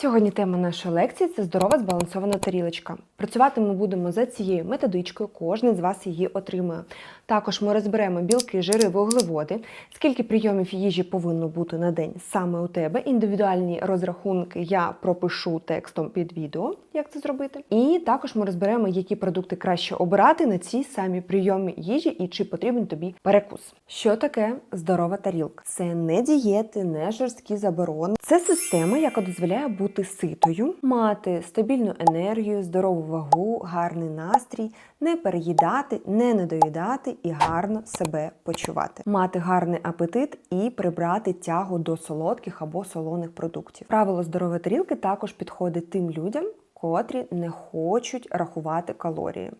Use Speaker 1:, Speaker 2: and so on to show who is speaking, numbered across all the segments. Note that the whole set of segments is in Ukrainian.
Speaker 1: Сьогодні тема нашої лекції це здорова збалансована тарілочка. Працювати ми будемо за цією методичкою, кожен з вас її отримує. Також ми розберемо білки, жири, вуглеводи, скільки прийомів їжі повинно бути на день саме у тебе. Індивідуальні розрахунки я пропишу текстом під відео, як це зробити. І також ми розберемо, які продукти краще обирати на ці самі прийоми їжі і чи потрібен тобі перекус. Що таке здорова тарілка? Це не дієти, не жорсткі заборони. Це система, яка дозволяє бути ситою, мати стабільну енергію, здорову вагу, гарний настрій, не переїдати, не недоїдати і гарно себе почувати, мати гарний апетит і прибрати тягу до солодких або солоних продуктів. Правило здорової тарілки також підходить тим людям, котрі не хочуть рахувати калорії.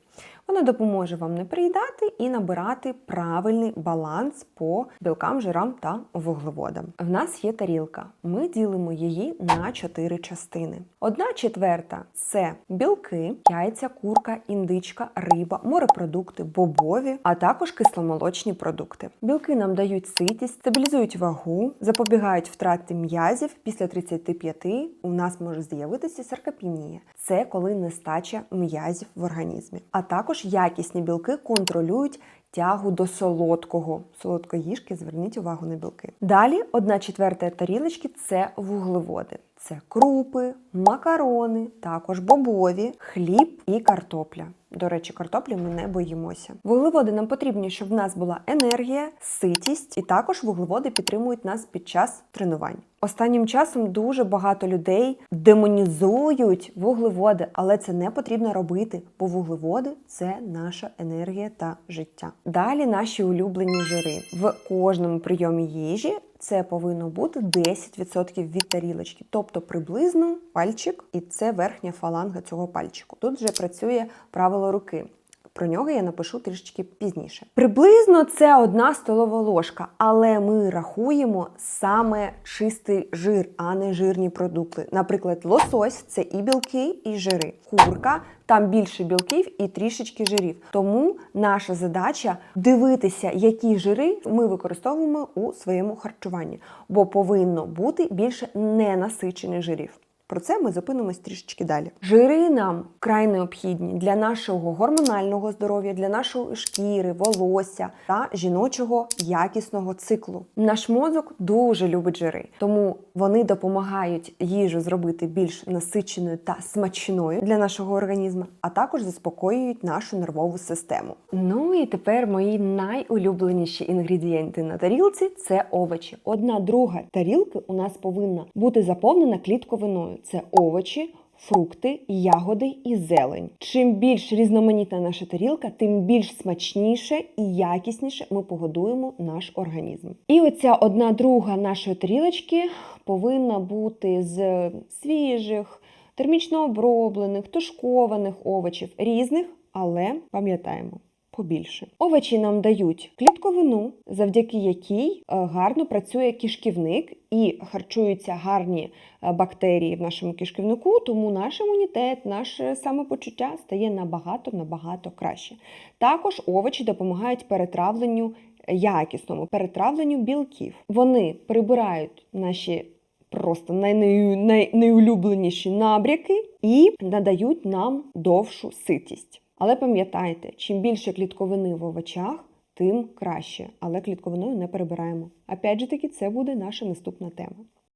Speaker 1: Воно допоможе вам не приїдати і набирати правильний баланс по білкам, жирам та вуглеводам. В нас є тарілка. Ми ділимо її на чотири частини. Одна четверта це білки, яйця, курка, індичка, риба, морепродукти, бобові, а також кисломолочні продукти. Білки нам дають ситість, стабілізують вагу, запобігають втрати м'язів. Після 35 у нас може з'явитися саркопінія. Це коли нестача м'язів в організмі. А також якісні білки контролюють тягу до солодкого. Солодкоїжки, зверніть увагу на білки. Далі одна четверта тарілочки це вуглеводи. Це крупи, макарони, також бобові, хліб і картопля. До речі, картоплі ми не боїмося. Вуглеводи нам потрібні, щоб в нас була енергія, ситість, і також вуглеводи підтримують нас під час тренувань. Останнім часом дуже багато людей демонізують вуглеводи, але це не потрібно робити, бо вуглеводи це наша енергія та життя. Далі наші улюблені жири в кожному прийомі їжі. Це повинно бути 10% від тарілочки, тобто приблизно пальчик, і це верхня фаланга цього пальчику. Тут вже працює правило руки. Про нього я напишу трішечки пізніше. Приблизно це одна столова ложка, але ми рахуємо саме чистий жир, а не жирні продукти. Наприклад, лосось це і білки, і жири. Курка там більше білків і трішечки жирів. Тому наша задача дивитися, які жири ми використовуємо у своєму харчуванні, бо повинно бути більше ненасичених жирів. Про це ми зупинимось трішечки далі. Жири нам край необхідні для нашого гормонального здоров'я, для нашої шкіри, волосся та жіночого якісного циклу. Наш мозок дуже любить жири, тому вони допомагають їжу зробити більш насиченою та смачною для нашого організму, а також заспокоюють нашу нервову систему. Ну і тепер мої найулюбленіші інгредієнти на тарілці це овочі. Одна друга тарілки у нас повинна бути заповнена клітковиною це овочі, фрукти, ягоди і зелень. Чим більш різноманітна наша тарілка, тим більш смачніше і якісніше ми погодуємо наш організм. І оця одна друга нашої тарілочки повинна бути з свіжих, термічно оброблених, тушкованих овочів різних, але пам'ятаємо. Побільше овочі нам дають клітковину, завдяки якій е, гарно працює кишківник і харчуються гарні е, бактерії в нашому кишківнику, тому наш імунітет, наше самопочуття стає набагато набагато краще. Також овочі допомагають перетравленню якісному, перетравленню білків. Вони прибирають наші просто най- най- найулюбленіші набряки і надають нам довшу ситість. Але пам'ятайте, чим більше клітковини в овочах, тим краще. Але клітковиною не перебираємо. Опять же таки, це буде наша наступна тема.